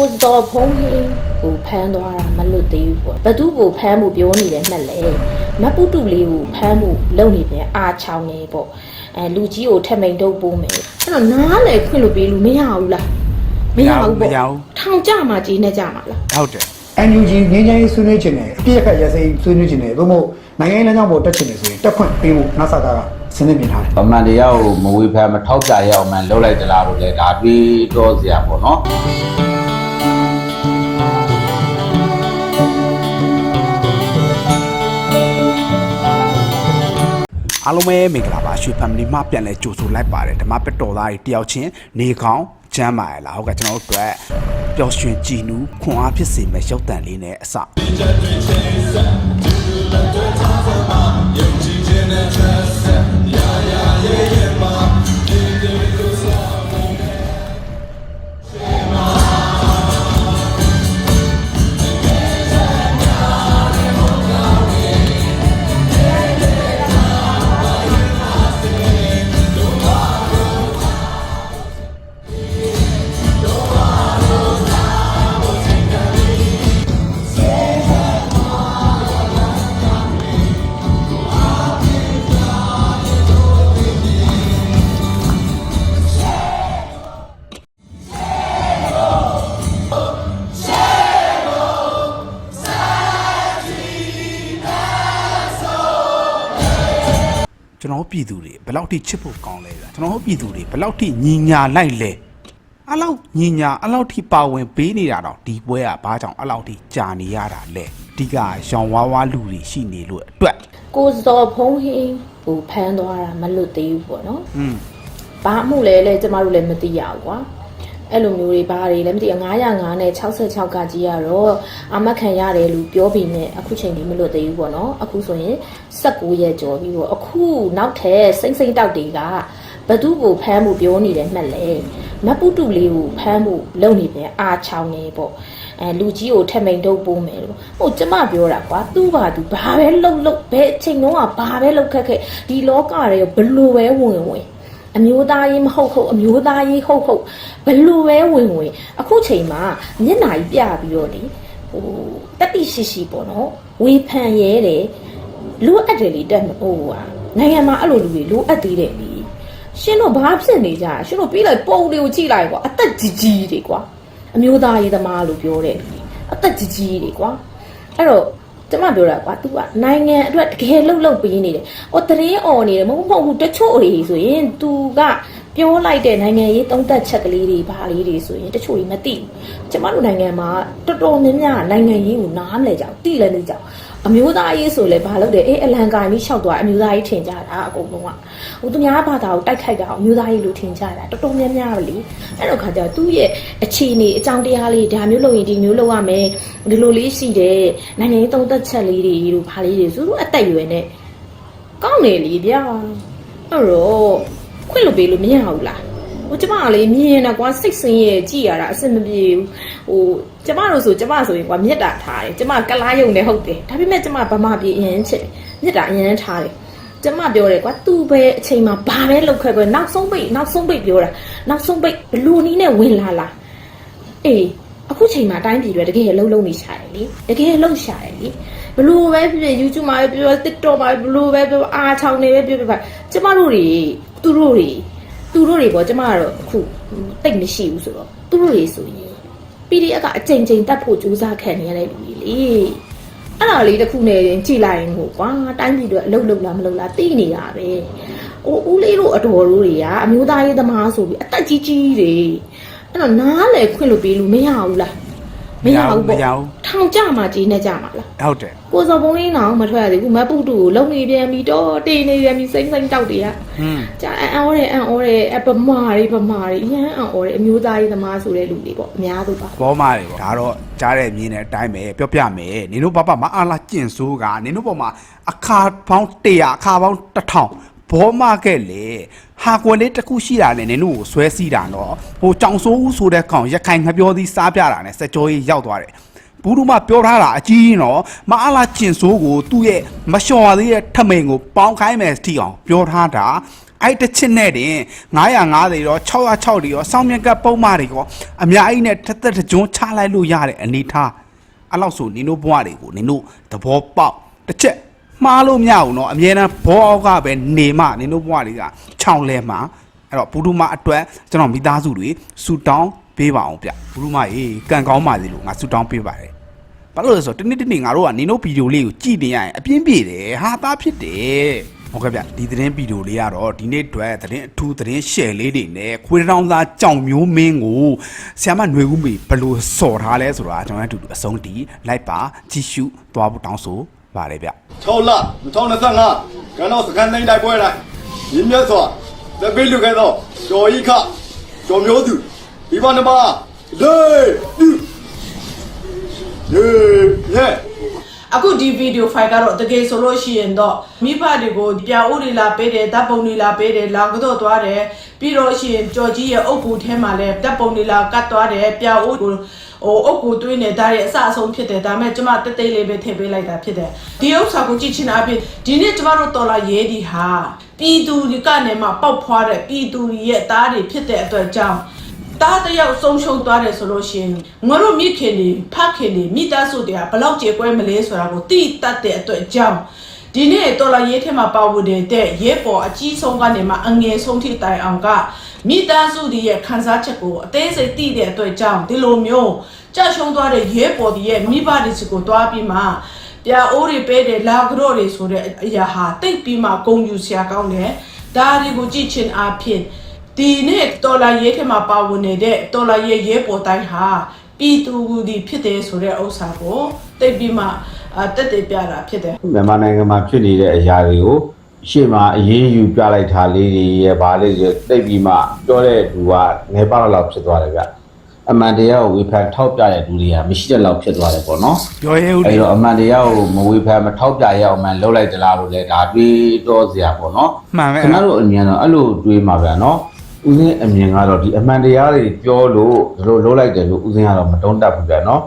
ကိုစော်ဖုံးဟင်းကိုဖမ်းသွားတာမလွတ်သေးဘူးပေါ့ဘသူကိုဖမ်းမှုပြောနေတယ်မှတ်လေမပုတုလေးကိုဖမ်းမှုလုပ်နေပြန်အာချောင်းနေပေါ့အဲလူကြီးကိုထက်မိန်တုပ်ပိုးမယ်အဲ့တော့နားလေခွင့်လို့ပေးလို့မရဘူးလားမရဘူးပေါ့မရဘူးထောင်ကြမှာကြီးနဲ့ကြမှာလားဟုတ်တယ် NUG ငင်းချမ်းရေးဆွေးနွေးခြင်းနဲ့အပြည့်အခက်ရစိဆွေးနွေးခြင်းနဲ့သို့မဟုတ်နိုင်ငံရေးလမ်းကြောင်းပေါ်တက်ခြင်းနဲ့ဆိုရင်တက်ခွင့်ပေးဖို့ NASA ကစဉ်းနေမြင်ထားတယ်ဗမာတရားကိုမဝေဖန်မထောက်ကြရအောင်မှလှုပ်လိုက်သလားလို့လေဒါတွေးတော့စရာပေါ့နော် အားလုံးပဲမင်္ဂလာပါရွှေ family မှပြန်လဲကြိုဆိုလိုက်ပါတယ်ဓမ္မပက်တော်သားတွေတယောက်ချင်းနေကောင်းချမ်းပါရလားဟုတ်ကဲ့ကျွန်တော်တို့အတွက်ပျော်ရွှင်ကြည်နူးခွန်အားဖြစ်စေမဲ့ရုပ်တံလေးနဲ့အစ ကျွန်တော်တို့ပြည်သူတွေဘယ်လောက်ထိချစ်ဖို့ကောင်းလဲဗျာကျွန်တော်တို့ပြည်သူတွေဘယ်လောက်ထိညီညာလိုက်လဲအဲ့လောက်ညီညာအဲ့လောက်ထိပါဝင်ပေးနေတာတော့ဒီပွဲကဘာကြောင့်အဲ့လောက်ထိကြာနေရတာလဲဒီကရောင်ဝါးဝါလူတွေရှိနေလို့အတွက်ကိုစော်ဖုံးဟင်းကိုဖမ်းသွားတာမလွတ်သေးဘူးပေါ့နော်อืมဘာမှုလဲလဲကျမတို့လည်းမသိရဘူးကွာ အဲ့လိုမျိုးတွေဘာတွေလည်းမသိရ905နဲ့66ကကြီးကတော့အမတ်ခံရတယ်လို့ပြောပြီးမြဲအခုချိန်ဒီမလွတ်သေးဘူးပေါ့နော်အခုဆိုရင်19ရက်ကျော်ပြီပေါ့အခုနောက်ထပ်စိမ့်စိမ့်တောက်တွေကဘသူကိုဖမ်းမှုပြောနေတယ်မှတ်လဲမပုတုလေးကိုဖမ်းမှုလုပ်နေပြန်အာချောင်းနေပေါ့အဲလူကြီးကိုထက်မိန်တုပ်ပိုးမယ်လို့ဟိုကျမပြောတာကွာသူ့ဘာသူဘာပဲလှုပ်လှုပ်ဘယ်အချိန်လုံးကဘာပဲလှုပ်ခက်ခက်ဒီလောကတွေဘလို့ပဲဝင်ဝင်အမျိုးသားရေးမဟုတ်ဟုတ်အမျိုးသားရေးဟုတ်ဟုတ် ဘလို့ပဲဝင်ဝင်အခုချိန်မှာမျက်နှာကြီးပြပြီးတော့လေဟိုတတိရှိရှိပေါ့နော်ဝေဖန်ရဲတယ်လိုအပ်တယ်လေတက်မဟိုဟာနိုင်ငံမှာအဲ့လိုလူတွေလိုအပ်သေးတယ်လေရှင်တို့ဘာဖြစ်နေကြလဲရှင်တို့ပြီးလိုက်ပုံတွေကိုကြည့်လိုက်ကွာအသက်ကြီးကြီးတွေကွာအမျိုးသားရေးသမားလို့ပြောတယ်အသက်ကြီးကြီးတွေကွာအဲ့တော့ကျမပြောတာကွာ तू ကနိုင်ငံအတွက်တကယ်လှုပ်လှုပ်ပေးနေတယ်။အော်တရင်អော်နေတယ်မဟုတ်မဟုတ်ဘူးတချို့တွေဆိုရင် तू က ပြောလိုက်တဲ့နိုင်ငံရေးသုံးသက်ချက်ကလေးတွေဘာလေးတွေဆိုရင်တချို့တွေမသိဘူး။ကျမတို့နိုင်ငံမှာတော်တော်များများနိုင်ငံရေးကိုနားမလဲကြဘူး။သိလည်းသိကြဘူး။အမျိုးသားရေးဆိုလဲဘာလုပ်တယ်အေးအလံကိုင်းပြီးလျှောက်သွားအမျိုးသားရေးထင်ကြတာအကုန်လုံးကဟိုသူများဘာသာကိုတိုက်ခိုက်တာကိုအမျိုးသားရေးလို့ထင်ကြတာတော်တော်များများပဲလေအဲ့တော့ခါကျတော့သူ့ရဲ့အခြေအနေအကြောင်းတရားလေးဒါမျိုးလုပ်ရင်ဒီမျိုးလုပ်ရမယ်ဒီလိုလေးရှိတယ်နိုင်ငံရေးသုံးသက်ချက်လေးတွေတို့ဘာလေးတွေသူတို့အသက်အရွယ်နဲ့ကောင်းနေလေဗျာအဲ့တော့ ခွင့်လို့ပေးလို့မရဘူးလားဟိုကျမကလေမြင်နေကွာစိတ်ဆင်းရဲကြည်ရတာအဆင်မပြေဘူးဟိုကျမတို့ဆိုကျမဆိုရင်ကွာမြတ်တာထားတယ်ကျမကလားယုံနေဟုတ်တယ်ဒါပေမဲ့ကျမဗမာပြည်အရင်ချစ်တယ်မြတ်တာအရင်ထားတယ်ကျမပြောတယ်ကွာသူ့ပဲအချိန်မှာဘာပဲလောက်ခဲ့ကွာနောက်ဆုံးပိတ်နောက်ဆုံးပိတ်ပြောတာနောက်ဆုံးပိတ်ဘလူနီးနဲ့ဝင်လာလာအေး အခုချိန်မှာအတိုင်းပြည်တွေတကယ်လှုပ်လှုပ်နေရှာတယ်လေတကယ်လှုပ်ရှာတယ်လေဘလို့ပဲဖြစ်ဖြစ် YouTube မှာပဲပြော TikTok မှာပဲဘလို့ပဲပြောအားချောင်းနေပဲပြောပြောပါကျမတို့တွေသူတို့တွေသူတို့တွေပေါ့ကျမကတော့အခုတိတ်မရှိဘူးဆိုတော့သူတို့တွေဆိုရင် PDF ကအချိန်ချင်းတတ်ဖို့ကြိုးစားခံနေရတဲ့လူတွေလေအဲ့ဒါလေးတစ်ခုနဲ့ကြည်လိုက်ရင်ဟိုကွာတိုင်းပြည်တွေအလုပ်လုပ်လားမလုပ်လားသိနေတာပဲဟိုဦးလေးတို့အတော်တို့တွေကအမျိုးသားရေးသမားဆိုပြီးအသက်ကြီးကြီးတွေ အဲ့တော့နားလေခွင့်လို့ပေးလို့မရဘူးလားမရဘူးပေါ့မရဘူးထောင်ကြမှာကြီးနဲ့ကြမှာလားဟုတ်တယ်ကိုစော်ပုံးရင်းအောင်မထွက်ရသေးဘူးမပုတူကိုလုံနေပြန်ပြီတော့တင်နေပြန်ပြီစိမ့်စိမ့်တောက်တွေကอืมကြာအံ့ဩတယ်အံ့ဩတယ်အပမာတွေပမာတွေအရန်အံ့ဩတယ်အမျိုးသားရေးသမားဆိုတဲ့လူတွေပေါ့အများစုပါဘောမာတွေပေါ့ဒါတော့ကြားတဲ့မြင်တဲ့အတိုင်းပဲပြောပြမယ်နင်တို့ဘာမှမအားလားကျင့်ဆိုးကနင်တို့ပေါ်မှာအခါပေါင်း100အခါပေါင်း1000ဘောမခဲ့လေ ဟာကွယ်လေးတစ်ခုရှိတာနဲ့နင်တို့ကိုဆွဲစီးတာနော်ဟိုကြောင်ဆိုးဦးဆိုတဲ့ကောင်ရခိုင်ငပြောသည်စားပြတာနဲ့စကြောကြီးရောက်သွားတယ်ဘူးတို့မပြောထားတာအကြီးနော်မအားလားကျင်ဆိုးကိုသူ့ရဲ့မလျှော်သေးတဲ့ထမိန်ကိုပေါင်းခိုင်းမယ်ထီအောင်ပြောထားတာအဲ့တစ်ချစ်နဲ့တင်950ရော606တွေရောစောင်းမြက်ကပ်ပုံမားတွေရောအများကြီးနဲ့တစ်သက်တစ်ကြွန်းချလိုက်လို့ရတဲ့အနေထားအဲ့လောက်ဆိုနင်တို့ဘဝတွေကိုနင်တို့သဘောပေါက်တစ်ချက် မှားလို့မရဘူးเนาะအမြဲတမ်းဘောအောက်ကပဲနေမှနင်တို့ဘဝတွေကခြောင်လဲမှာအဲ့တော့ဘူးဒုမအတွက်ကျွန်တော်မိသားစုတွေဆူတောင်းပေးပါအောင်ဗျဘူးဒုမရေကံကောင်းပါစေလို့ငါဆူတောင်းပေးပါတယ် ဘာလို့လဲဆိုတော့တနေ့တနေ့ငါတို့ကနင်တို့ဗီဒီယိုလေးကိုကြည့်နေရရင်အပြင်းပြေတယ်ဟာသားဖြစ်တယ်ဟုတ်ကဲ့ဗျဒီသတင်းဗီဒီယိုလေးကတော့ဒီနေ့အတွက်သတင်းအထူးသတင်း share လေးတွေနဲ့ခွေးတောင်သားကြောင်မျိုးမင်းကိုဆ iam မຫນွေဦးမေဘယ်လို့စော်ထားလဲဆိုတာကျွန်တော်တို့အတူတူအဆုံးတီလိုက်ပါကြည့်ရှုသွားဖို့တောင်းဆို ပါတယ်ဗျ6လ2025ကနောက်စကန်တိုင်းတိုက်ပွဲတိုင်းရင်းမြတ်စွာသပိလူခဲ့သောကျော်ဤခကျော်မျိုးသူဒီပါနမလေးယေယေ အခုဒီဗီဒီယိုဖိုင်ကတော့တကယ်ဆိုလို့ရှိရင်တော့မိဘတွေကိုပြအိုးတွေလာပေးတယ်တပ်ပုံတွေလာပေးတယ်လောင်ကတော့သွားတယ်ပြီးတော့ရှိရင်ကြော်ကြီးရဲ့အုပ်ကူထဲမှာလည်းတပ်ပုံတွေလာကတ်သွားတယ်ပြအိုးကိုဟိုအုပ်ကူတွင်းနေတာရဲ့အစအဆုံးဖြစ်တယ်ဒါပေမဲ့ကျမတက်တိတ်လေးပဲထည့်ပေးလိုက်တာဖြစ်တယ်ဒီဥစ္စာကိုကြည့်ချင်တာအပြင်ဒီနေ့ကျမတို့တော်လာရေးဒီဟာပြည်သူတွေကနေမှပေါက်ဖွားတဲ့ပြည်သူတွေရဲ့သားတွေဖြစ်တဲ့အတွက်ကြောင့် တားတယောက်ဆုံးရှုံးသွားတယ်ဆိုလို့ရှိရင်ငါတို့မိခင်တွေဖခင်တွေမိသားစုတွေကဘလောက်ကြေကွဲမလဲဆိုတာကိုတိတတ်တဲ့အတွက်ကြောင့်ဒီနေ့တော်လာရေးထဲမှာပါဝင်တဲ့ရဲပေါ်အကြီးဆုံးကနေမှအငယ်ဆုံးထိတိုင်အောင်ကမိသားစုတွေရဲ့ခံစားချက်ကိုအသေးစိတ်သိတဲ့အတွက်ကြောင့်ဒီလိုမျိုးကြာရှုံးသွားတဲ့ရဲပေါ်တွေရဲ့မိဘတွေစီကိုတွားပြီးမှပြအိုးတွေပေးတယ်လာကြတော့တွေဆိုတဲ့အရာဟာတိတ်ပြီးမှဂုံယူစရာကောင်းတယ်ဒါတွေကိုကြည့်ချင်အားဖြင့် ဒီနေ့တော်လာရေးထဲမှာပါဝင်နေတဲ့တော်လာရေးရဲပေါ်တိုင်းဟာပြည်သူဒီဖြစ်တယ်ဆိုတဲ့ဥစ္စာကိုတိတ်ပြီးမှအာတက်တယ်ပြတာဖြစ်တယ်မြန်မာနိုင်ငံမှာဖြစ်နေတဲ့အရာတွေကိုရှေ့မှာအရေးယူပြလိုက်တာလေးတွေရဲ့ဗာလေးတွေတိတ်ပြီးမှပြောတဲ့လူကငယ်ပါတော့လောက်ဖြစ်သွားတယ်ဗျအမှန်တရားကိုဝေဖန်ထောက်ပြတဲ့လူတွေကမရှိတဲ့လောက်ဖြစ်သွားတယ်ပေါ့နော်ပြောရဲဦးအဲ့လေတော့အမှန်တရားကိုမဝေဖန်မထောက်ပြရအောင်မှလှုပ်လိုက်သလားလို့လဲဒါတွေးတော့စရာပေါ့နော်မှန်ပဲခင်ဗျားတို့အမြင်တော့အဲ့လိုတွေးမှာဗျာနော် ဦးစင်းအမြင်ကတော့ဒီအမှန်တရားတွေပြောလို့ဒီလိုလှုပ်လိုက်တယ်လို့ဦးစင်းကတော့မတုံးတတ်ဘူးဗျာနော်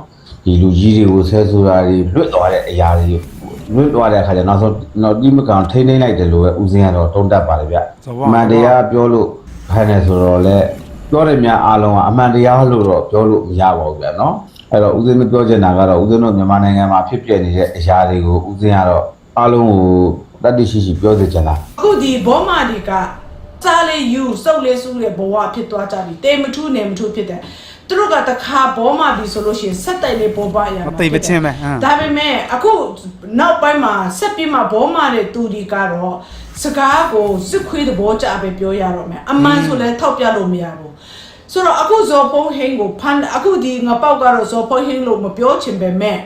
ဒီလူကြီးတွေကိုဆဲဆိုတာတွေလွတ်သွားတဲ့အရာတွေလွတ်သွားတဲ့အခါကျတော့နောက်ဆုံးတော့ဒီမကောင်ထိန်းထိန်းလိုက်တယ်လို့ပဲဦးစင်းကတော့တုံးတတ်ပါတယ်ဗျအမှန်တရားပြောလို့ခိုင်းတယ်ဆိုတော့လေပြောတဲ့များအားလုံးကအမှန်တရားလို့တော့ပြောလို့မရပါဘူးဗျာနော်အဲ့တော့ဦးစင်းမပြောချင်တာကတော့ဦးစင်းတို့မြန်မာနိုင်ငံမှာဖြစ်ပျက်နေတဲ့အရာတွေကိုဦးစင်းကတော့အားလုံးကိုတတ်သိရှိရှိပြောစေချင်တာအခုဒီဘောမာဒီက စားလေးယူစုပ်လေးစုတဲ့ဘဝဖြစ်သွားကြပြီတေမထူးနေမထူးဖြစ်တယ်သူတို့ကတခါဘောမာပြီဆိုလို့ရှိရင်ဆက်တိုက်လေးပေါ်ပါရမှာမသိမချင်းပဲဟမ်ဒါပေမဲ့အခုနောက်ပိုင်းမှာဆက်ပြီးမှဘောမာတဲ့သူဒီကတော့စကားကိုစစ်ခွေးသဘောကျပဲပြောရတော့မယ်အမှန်ဆိုလဲထောက်ပြလို့မရဘူးဆိုတော့အခုဇော်ဖုံးဟင်းကိုဖန်အခုဒီငပေါက်ကတော့ဇော်ဖုံးဟင်းလို့မပြောချင်ပေမဲ့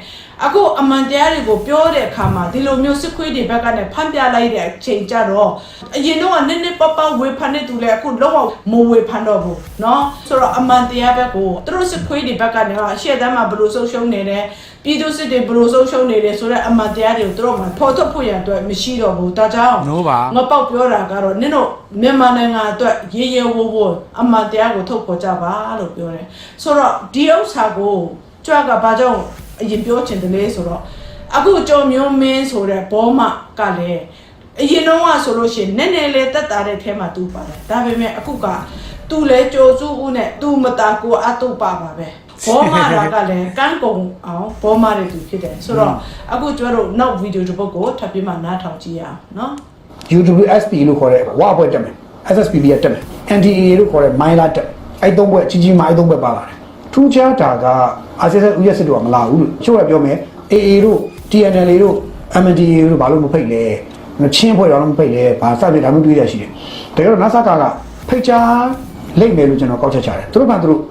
အခုအမှန်တရားတွေကိုပြောတဲ့အခါမှာဒီလိုမျိုးစစ်ခွေးတွေဘက်ကနေဖန်ပြလိုက်တဲ့အချိန်ကြတော့အရင်တော့ကနည်းနည်းပပဝေဖန်နေသူလဲအခုလုံးဝမဝေဖန်တော့ဘူးเนาะဆိုတော့အမှန်တရားဘက်ကိုသူတို့စစ်ခွေးတွေဘက်ကနေကအရှေ့တန်းမှာဘယ်လိုဆုံးရှုံးနေတယ်ပြည်သူစစ်တွေဘယ်လိုဆုံးရှုံးနေတယ်ဆိုတော့အမှန်တရားတွေကိုသူတို့မှဖော်ထုတ်ဖို့ရန်အတွက်မရှိတော့ဘူးဒါကြောင့် နိုးပါ ငါပေါက်ပြောတာကတော့နင်တို့မြန်မာနိုင်ငံအတွက်ရေရေဝိုးဝိုးအမှန်တရားကိုထုတ်ဖော်ကြပါလို့ပြောတယ်ဆိုတော့ဒီဥစ္စာကိုကြွကဘာကြောင့် အရင်ပြောချင်တယ်လဲဆိုတော့အခုကြော်မျိုးမင်းဆိုတဲ့ဘောမကလည်းအရင်တော့ကဆိုလို့ရှိရင်နည်းနည်းလေးတက်တာတဲ့ထဲမှာသူပါတယ်ဒါပေမဲ့အခုကသူလဲကြိုစုဦးနဲ့သူမတာကိုအတုပါပါပဲဘောမရာကလည်းကန်းကုံအောင်ဘောမတဲ့သူဖြစ်တယ်ဆိုတော့အခုကျတို့နောက်ဗီဒီယိုတစ်ပုဒ်ကိုထပ်ပြီးမှနားထောင်ကြည့်ရအောင်နော် UWSP လို့ခေါ်တဲ့ဝါဘွဲတက်မယ် SSPB ကတက်မယ် NDA လို့ခေါ်တဲ့မိုင်းလာတက်အဲ့သုံးဘွဲကြီးကြီးမိုင်းသုံးဘွဲပါလာတယ် ထူးခြားတာက RCS US တို့ကမလာဘူးလို့ချို့ရပြောမယ် AA တို့ TNL တို့ MNDA တို့ဘာလို့မဖိတ်လဲချင်းဖွဲ့တော်လည်းမဖိတ်လဲဘာစပြဒါမှမတွေ့ရရှိတယ်တကယ်တော့ NASA ကဖိတ်ချာလိမ့်မယ်လို့ကျွန်တော်ကောက်ချက်ချတယ်သူတို့ကသူတို့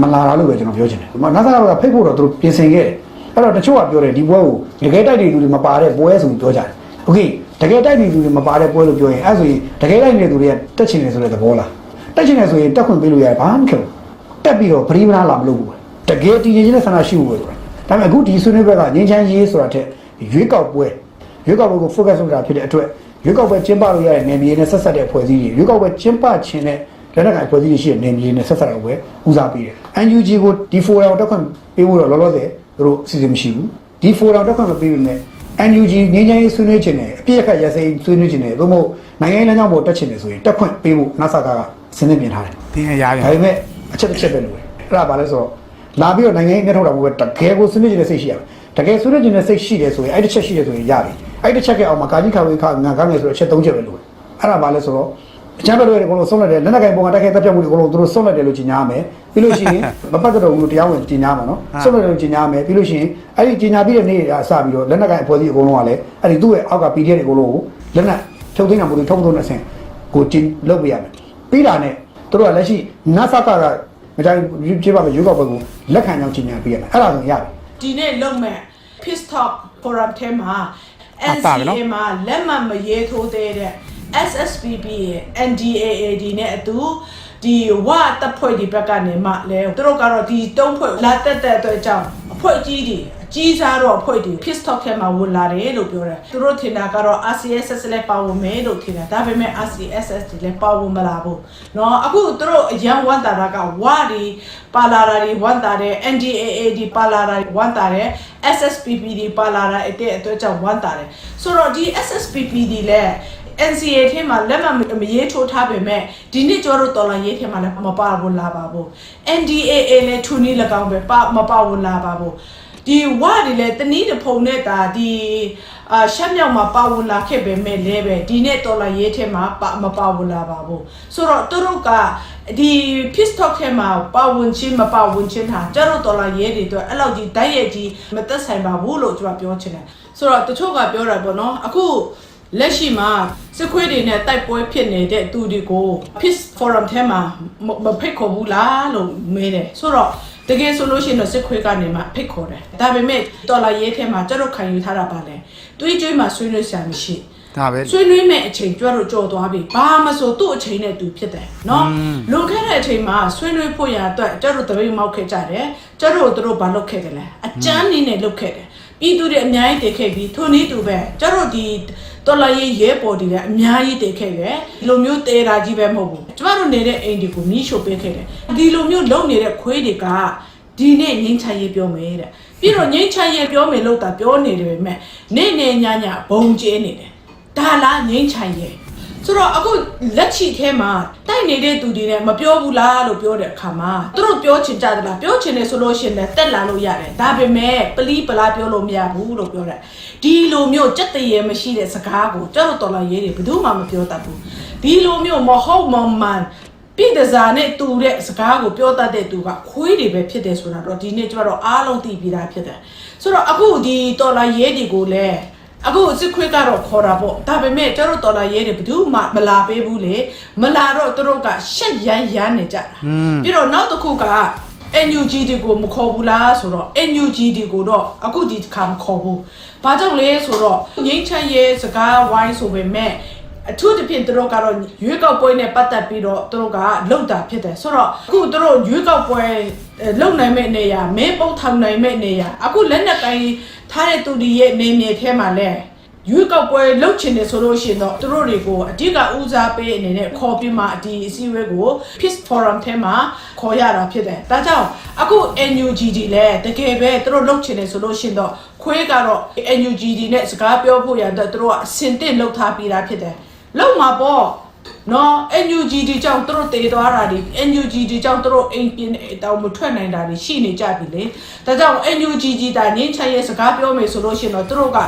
မလာတာလို့ပဲကျွန်တော်ပြောချင်တယ်။ NASA ကဖိတ်ဖို့တော့သူတို့ပြင်ဆင်ခဲ့တယ်။အဲ့တော့တချို့ကပြောတယ်ဒီပွဲကိုတကယ်တိုက်တဲ့လူတွေမပါတဲ့ပွဲဆိုပြီးပြောကြတယ်။ Okay တကယ်တိုက်တဲ့လူတွေမပါတဲ့ပွဲလို့ပြောရင်အဲ့ဆိုရင်တကယ်တိုက်နေတဲ့သူတွေကတက်ချင်တယ်ဆိုတဲ့သဘောလား။တက်ချင်တယ်ဆိုရင်တက်ခွင့်ပေးလို့ရတယ်ဘာမှမဖြစ်ဘူး တက်ပြီးတော့ပရိမနာလာမလုပ်ဘူးတကယ်တည်ငြိမ်တဲ့ဆန္ဒရှိဖို့ပဲဆိုတာဒါပေမဲ့အခုဒီဆွေးနွေးဘက်ကငင်းချမ်းရေးဆိုတာတဲ့ရွေးကောက်ပွဲရွေးကောက်ပွဲကို focus လုပ်တာဖြစ်တဲ့အတွက်ရွေးကောက်ပွဲကျင်းပလို့ရတဲ့နေမြေနဲ့ဆက်ဆက်တဲ့ဖွဲ့စည်းတွေရွေးကောက်ပွဲကျင်းပခြင်းနဲ့လက်နက်ကိုင်ဖွဲ့စည်းတွေရှိတဲ့နေမြေနဲ့ဆက်ဆက်တော့ပဲဦးစားပေးတယ် NUG ကိုဒီ forum တက်ခွင့်ပေးဖို့တော့လောလောဆယ်သူတို့အစီအစဉ်မရှိဘူးဒီ forum တက်ခွင့်မပေးဘူးနဲ့ NUG ငင်းချမ်းရေးဆွေးနွေးခြင်းနဲ့အပြည့်အခက်ရစဲဆွေးနွေးခြင်းနဲ့သို့မဟုတ်နိုင်ငံရေးလမ်းကြောင်းပေါ်တက်ခြင်းနဲ့ဆိုရင်တက်ခွင့်ပေးဖို့ NASA ကစဉ်းစားပြင်ထားတယ်သင်ရရပြန်ဒါပေမဲ့ အချက်တစ်ချက်ပဲလို့ပဲအဲ့ဒါဘာလဲဆိုတော့လာပြီးတော့နိုင်ငံရေးငှက်ထုတ်တာမဟုတ်ပဲတကယ်ကိုဆွေးနွေးခြင်းနဲ့စိတ်ရှိရမယ်တကယ်ဆွေးနွေးခြင်းနဲ့စိတ်ရှိတယ်ဆိုရင်အဲ့တစ်ချက်ရှိတယ်ဆိုရင်ရပြီအဲ့တစ်ချက်ကအောင်မှာကာကြီးခါဝေးခါငါကားငယ်ဆိုတော့အချက်၃ချက်ပဲလို့ပဲအဲ့ဒါဘာလဲဆိုတော့အချမ်းဘက်တွေကတော့ဆုံးလိုက်တယ်လက်နက်ကင်ပုံကတက်ခဲ့တက်ပြတ်မှုတွေအကုန်လုံးသူတို့ဆုံးလိုက်တယ်လို့ကြီးညာမယ်ပြီးလို့ရှိရင်မပတ်သက်တော့ဘူးလို့တရားဝင်ကြီးညာမှာနော်ဆုံးလိုက်တယ်လို့ကြီးညာမယ်ပြီးလို့ရှိရင်အဲ့ဒီကြီးညာပြီးတဲ့နေ့အစပြီးတော့လက်နက်ကင်အဖွဲ့အစည်းအကုန်လုံးကလည်းအဲ့ဒီသူ့ရဲ့အောက်က PDF တွေအကုန်လုံးကိုလက်နက်ထုတ်သိမ်းတာမှုတွေထုတ်သုံးတဲ့အဆင့်ကိုကျင်းလုပ်ပေးရမယ်ပြီးတာနဲ့ သူတို့ကလက်ရှိ NASA ကကမကြိုင်ပြပါမယ်ရွေးကောက်ပွဲကိုလက်ခံကြောင်းကြီးညာပေးရမယ်အဲ့ဒါဆိုရပြီဒီနေ့လုံမဲ့ Peace Talk Forum ထဲမှာအာပါပဲနော် NCA မှာလက်မှတ်မရေးထိုးသေးတဲ့ SSPP ရဲ့ NDAAD နဲ့အတူဒီဝတပ်ဖွဲ့ဒီဘက်ကနေမှလဲသူတို့ကတော့ဒီတုံးဖွဲ့လာတက်တဲ့အတွက်ကြောင့်အဖွဲ့အကြီးတွေအ ကြီးစားတော့အဖွဲ့တွေ Peace Talk ထဲမှာဝင်လာတယ်လို့ပြောတယ်သူတို့ထင်တာကတော့ RCSS လည်းပါဝင်မယ်လို့ထင်တာဒါပေမဲ့ RCSS တွေလည်းပါဝင်မလာဘူးเนาะအခုသူတို့အရန်ဝန်တာတာကဝဒီပါလာတာတွေဝန်တာတယ် NDAAD ပါလာတာတွေဝန်တာတယ် SSPP တွေပါလာတာအတဲ့အတွက်ကြောင့်ဝန်တာတယ်ဆိုတော့ဒီ SSPP တွေလည်း NCA ထဲမှာလက်မှတ်မရေးထိုးထားပေမဲ့ဒီနေ့ကျော်တို့တော်လာရေးထဲမှာလည်းမပါဘူးလာပါဘူး NDAA လည်းထူနီ၎င်းပဲပါမပါဘူးလာပါဘူး ဒီဝါဒီလည်းတနည်းတစ်ဖုံနဲ့တာဒီအာရှက်မြောက်မှာပါဝင်လာခဲ့ပေမဲ့လည်းပဲဒီနေ့တော်လာရေးထဲမှာပါမပါဝင်လာပါဘူးဆိုတော့သူတို့ကဒီ peace talk ထဲမှာပါဝင်ချင်းမပါဝင်ချင်းဟာကျော်တို့တော်လာရေးတွေအတွက်အဲ့လောက်ကြီးတိုက်ရိုက်ကြီးမသက်ဆိုင်ပါဘူးလို့ကျွန်တော်ပြောချင်တယ်ဆိုတော့တချို့ကပြောတာပေါ့နော်အခုလက်ရှိမှာစစ်ခွေးတွေနဲ့တိုက်ပွဲဖြစ်နေတဲ့သူတွေကို Peace Forum ထဲမှာမမဖိတ်ခေါ်ဘူးလားလို့မေးတယ်ဆိုတော့ တကယ်ဆိုလို့ရှိရင်တော့စစ်ခွေးကနေမှဖိတ်ခေါ်တယ်ဒါပေမဲ့တော်လာရေးထဲမှာကျတော့ခံယူထားတာပါလေတွေးကြွေးမှာဆွေးနွေးစရာမရှိ ဒါပဲ ဆွေးနွေးမဲ့အချိန်ကြွတော့ကြော်သွားပြီဘာမဆိုသူ့အချိန်နဲ့သူဖြစ်တယ်เนาะလွန်ခဲ့တဲ့အချိန်မှာဆွေးနွေးဖို့ရအတွက်ကျတော့တပိတ်မောက်ခဲ့ကြတယ်ကျတော့တို့ဘာလုပ်ခဲ့တယ်လဲအကျန်းနည်းနဲ့လုပ်ခဲ့တယ် ပြည်သူတွေအများကြီးတည်ခဲ့ပြီးထိုနည်းတူပဲကျတော့ဒီတော်လာရေးရဲပေါ်တည်တယ်အများကြီးတည်ခဲ့တယ်ဒီလိုမျိုးတေတာကြီးပဲမဟုတ်ဘူးကျမတို့နေတဲ့အိမ်တွေကိုမီးရှို့ပေးခဲ့တယ်ဒီလိုမျိုးလုံနေတဲ့ခွေးတွေကဒီနေ့ငင်းချရေးပြောမယ်တဲ့ပြီးတော့ငင်းချရေးပြောမယ်လို့တာပြောနေတယ်ပဲမဲ့နေ့နေ့ညညဘုံကျဲနေတယ်ဒါလားငိမ့်ချိုင်ရဲ့ ဆိုတော့အခုလက်ချီထဲမှာတိုက်နေတဲ့သူတွေနဲ့မပြောဘူးလားလို့ပြောတဲ့အခါမှာသူတို့ပြောချင်ကြသလားပြောချင်တယ်ဆိုလို့ရှိရင်လည်းတက်လာလို့ရတယ်ဒါပေမဲ့ပလီပလားပြောလို့မရဘူးလို့ပြောတယ်ဒီလိုမျိုးကြက်တရေမရှိတဲ့စကားကိုကြောက်တော်လာရေးတွေဘယ်သူမှမပြောတတ်ဘူးဒီလိုမျိုးမဟုတ်မမှန်ပြည်တစားနဲ့တူတဲ့စကားကိုပြောတတ်တဲ့သူကခွေးတွေပဲဖြစ်တယ်ဆိုတာတော့ဒီနေ့ကျမတို့အားလုံးသိပြီးသားဖြစ်တယ်ဆိုတော့အခုဒီတော်လာရေးတွေကိုလည်း အခုစစ်ခွေးကတော့ခေါ်တာပေါ့ဒါပေမဲ့ကျတို့တော်လာရဲတွေဘယ်သူမှမလာပေးဘူးလေမလာတော့သူတို့ကရှက်ရမ်းရမ်းနေကြတာပြီးတော့နောက်တစ်ခုက NUG တွေကိုမခေါ်ဘူးလားဆိုတော့ NUG တွေကိုတော့အခုဒီတစ်ခါမခေါ်ဘူးဘာကြောင့်လဲဆိုတော့ငိမ့်ချမ်းရဲစကားဝိုင်းဆိုပေမဲ့ အထူးသဖြင့်သူတို့ကတော့ရွေးကောက်ပွဲနဲ့ပတ်သက်ပြီးတော့သူတို့ကလှုပ်တာဖြစ်တယ်ဆိုတော့အခုသူတို့ရွေးကောက်ပွဲအဲလှုပ်နိုင်မဲ့နေရာမဲပုံထောင်နိုင်မဲ့နေရာအခုလက်နက်ကိုင်ထားတဲ့သူတွေရဲ့နေမြေထဲမှာလဲရွေးကောက်ပွဲလှုပ်ချင်တယ်ဆိုလို့ရှိရင်တော့သူတို့တွေကိုအဓိကဦးစားပေးအနေနဲ့ခေါ်ပြီးမှဒီအစည်းအဝေးကို Peace Forum ထဲမှာခေါ်ရတာဖြစ်တယ်ဒါကြောင့်အခု NUGD လဲတကယ်ပဲသူတို့လှုပ်ချင်တယ်ဆိုလို့ရှိရင်တော့ခွေးကတော့ NUGD နဲ့စကားပြောဖို့ရတဲ့သူတို့ကအစင်တင်လှုပ်ထားပြီးသားဖြစ်တယ် လောက်မှာပေါ့နော် NUGD ကြောင့်သူတို့တည်သွားတာဒီ NUGD ကြောင့်သူတို့အိမ်ပြင်တောင်မထွက်နိုင်တာတွေရှိနေကြပြီလေဒါကြောင့် NUGD တာငင်းချရဲ့စကားပြောမယ်ဆိုလို့ရှိရင်တော့သူတို့က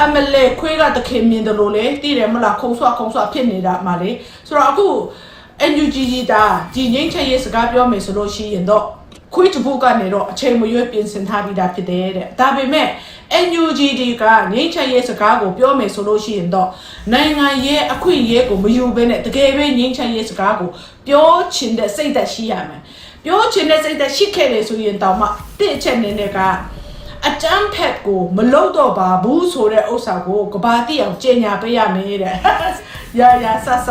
အမလဲခွေးကတခင်မြင်တယ်လို့လေသိတယ်မလားခုံဆွခုံဆွဖြစ်နေတာမှလေဆိုတော့အခု NUGD တာဒီငင်းချရဲ့စကားပြောမယ်ဆိုလို့ရှိရင်တော့ ခွေးတပုတ်ကနေတော့အချိန်မရွေးပြင်ဆင်ထားပြီးသားဖြစ်တယ်တဲ့ဒါပေမဲ့ NUGD ကငိမ့်ချက်ရဲ့စကားကိုပြောမယ်ဆိုလို့ရှိရင်တော့နိုင်ငံရဲ့အခွင့်အရေးကိုမယူဘဲနဲ့တကယ်ပဲငိမ့်ချက်ရဲ့စကားကိုပြောချင်တဲ့စိတ်သက်ရှိရမယ်ပြောချင်တဲ့စိတ်သက်ရှိခဲ့တယ်ဆိုရင်တောင်မှတစ်အချက်နေနဲ့ကအတမ်းဖက်ကိုမလုံတော့ပါဘူးဆိုတဲ့ဥစ္စာကိုကဘာတိအောင်ကြေညာပေးရမယ်တဲ့ရရဆဆ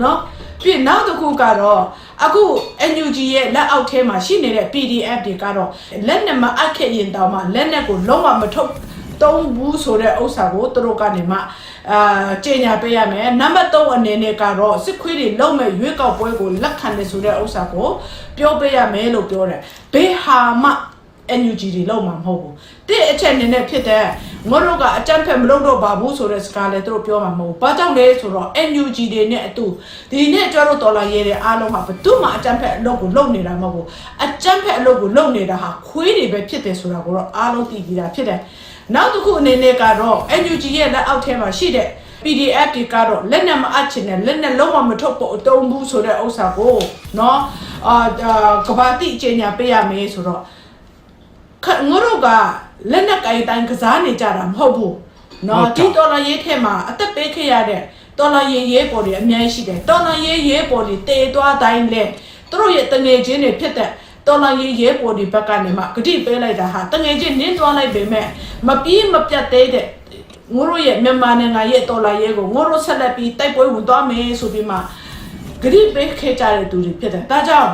နော် ပြီးနောက်တစ်ခုကတော့အခု NUG ရဲ့လက်အောက်ထဲမှာရှိနေတဲ့ PDF တွေကတော့လက်နဲ့မအပ်ခဲ့ရင်တောင်မှလက်နဲ့ကိုလုံးဝမထုတ်သုံးဘူးဆိုတဲ့ဥစ္စာကိုသူတို့ကနေမှအာကြေညာပေးရမယ်နံပါတ်3အနေနဲ့ကတော့စစ်ခွေးတွေလုံးမဲ့ရွေးကောက်ပွဲကိုလက်ခံတယ်ဆိုတဲ့ဥစ္စာကိုပြောပေးရမယ်လို့ပြောတယ်ဘေးဟာမှ NUG တွေလောက်မှာမဟုတ်ဘူးတစ်အချက်အနေနဲ့ဖြစ်တဲ့ငါတို့ကအကြမ်းဖက်မလုပ်တော့ပါဘူးဆိုတဲ့စကားလည်းသူတို့ပြောမှာမဟုတ်ဘူးဘာကြောင့်လဲဆိုတော့ NUG တွေနဲ့အတူဒီနေ့ကျတော့တော်လာရဲတဲ့အားလုံးဟာဘယ်သူမှအကြမ်းဖက်အလုပ်ကိုလုပ်နေတာမဟုတ်ဘူးအကြမ်းဖက်အလုပ်ကိုလုပ်နေတာဟာခွေးတွေပဲဖြစ်တယ်ဆိုတာကိုတော့အားလုံးသိပြီးသားဖြစ်တယ်နောက်တစ်ခုအနေနဲ့ကတော့ NUG ရဲ့လက်အောက်ထဲမှာရှိတဲ့ PDF တွေကတော့လက်နဲ့မအပ်ချင်တဲ့လက်နဲ့လုံးဝမထုတ်ဖို့အတုံးဘူးဆိုတဲ့ဥစ္စာကိုเนาะအာကဘာတိအချိန်ညာပေးရမယ်ဆိုတော့ ခငါတို့ကလက်နဲ့ကိုင်တိုင်းကစားနေကြတာမဟုတ်ဘူးနော်ဒီတော်လာရေးထဲမှာအသက်ပေးခဲ့ရတဲ့တော်လာရေးရေးပေါ်တွေအများကြီးရှိတယ်တော်လာရေးရေးပေါ်တွေတည်သွားတိုင်းလဲသူတို့ရဲ့တငယ်ချင်းတွေဖြစ်တဲ့တော်လာရေးရေးပေါ်တွေဘက်ကနေမှဂတိပေးလိုက်တာဟာတငယ်ချင်းနင်းသွားလိုက်ပေမဲ့မပြီးမပြတ်သေးတဲ့ငိုးတို့ရဲ့မြန်မာနိုင်ငံရဲ့တော်လာရေးကိုငိုးတို့ဆက်လက်ပြီးတိုက်ပွဲဝင်သွားမယ်ဆိုပြီးမှဂတိပေးခဲ့ကြတဲ့သူတွေဖြစ်တယ်ဒါကြောင့်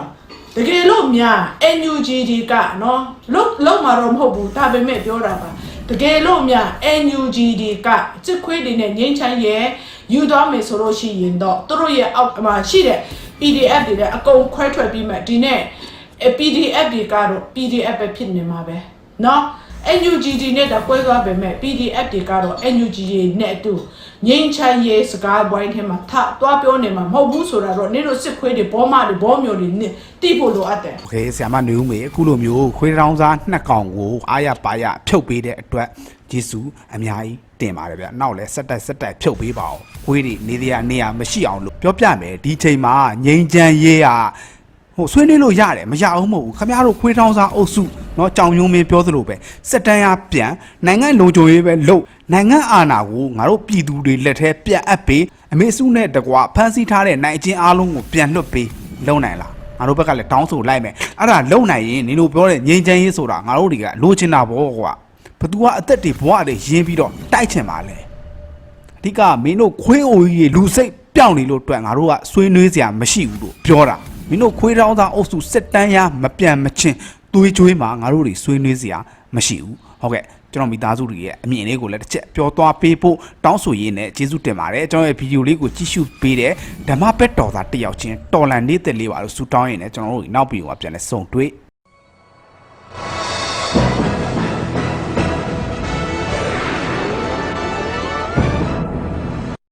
တကယ်လို့များ NUG ဒီကနော်လုံးလုံးမှာတော့မဟုတ်ဘူးဒါပေမဲ့ပြောတာပါတကယ်လို့များ NUG ဒီကစစ်ခွေးတွေနဲ့ငိမ့်ချမ်းရဲ့ယူသွားမယ်ဆိုလို့ရှိရင်တော့သူတို့ရဲ့အောက်မှာရှိတဲ့ PDF တွေလည်းအကုန်ခွဲထွက်ပြီးမှဒီနေ့ PDF တွေကတော့ PDF ပဲဖြစ်နေမှာပဲเนาะ NUGD နဲ့တော့ကွဲသွားပေမဲ့ PDF တွေကတော့ NUGD နဲ့အတူငင်းချမ်းရေးစကားပိုင်းထဲမှာထသွားပြောနေမှာမဟုတ်ဘူးဆိုတာတော့နင်တို့စစ်ခွေးတွေဘောမတွေဘောမျိုးတွေတိဖို့လိုအပ်တယ်။ Okay ဆရာမနေဦးမေအခုလိုမျိုးခွေးတောင်းစားနှစ်ကောင်ကိုအားရပါရဖြုတ်ပေးတဲ့အတွက်ဂျေစုအများကြီးတင်ပါတယ်ဗျ။နောက်လည်းဆက်တက်ဆက်တက်ဖြုတ်ပေးပါအောင်။ခွေးတွေနေရာနေရာမရှိအောင်လို့ပြောပြမယ်ဒီချိန်မှာငင်းချမ်းရေးဟာ ဟိုဆွေးနွေးလို့ရတယ်မရအောင်မဟုတ်ဘူးခမရတို့ခွေးတောင်းစားအုပ်စုเนาะကြောင်ယုံမင်းပြောသလိုပဲစက်တန်းရပြန်နိုင်ငံလုံခြုံရေးပဲလုပ်နိုင်ငံအာဏာကိုငါတို့ပြည်သူတွေလက်ထဲပြန်အပ်ပေးအမေစုနဲ့တကွာဖမ်းဆီးထားတဲ့နိုင်ချင်းအားလုံးကိုပြန်လွတ်ပေးလုံနိုင်လား ငါတို့ဘက်ကလည်းတောင်းဆိုလိုက်မယ်အဲ့ဒါလုံနိုင်ရင်နင်တို့ပြောတဲ့ငြိမ်းချမ်းရေးဆိုတာငါတို့တွေကလိုချင်တာပေါ့ကွာဘသူကအသက်တွေဘဝတွေရင်းပြီးတော့တိုက်ချင်ပါလဲအဓိကမင်းတို့ခွေးအိုကြီးတွေလူစိတ်ပြောင်းနေလို့အတွက်ငါတို့ကဆွေးနွေးစရာမရှိဘူးလို့ပြောတာ မင်းတို့ခွေးတောင်းသားအုပ်စုစစ်တန်းရမပြန်မချင်းသွေးကြွေးမှာငါတို့တွေဆွေးနွေးစရာမရှိဘူးဟုတ်ကဲ့ကျွန်တော်မိသားစုတွေရဲ့အမြင်လေးကိုလည်းတစ်ချက်ပြောသွားပေးဖို့တောင်းဆိုရင်းနဲ့ကျေးဇူးတင်ပါတယ်ကျွန်တော်ရဲ့ဗီဒီယိုလေးကိုကြည့်ရှုပေးတဲ့ဓမ္မပက်တော်သားတစ်ယောက်ချင်းတော်လန်နေတဲ့လေးပါလို့ဆူတောင်းရင်းနဲ့ကျွန်တော်တို့နောက်ဗီဒီယိုကပြန်လဲစုံတွေ့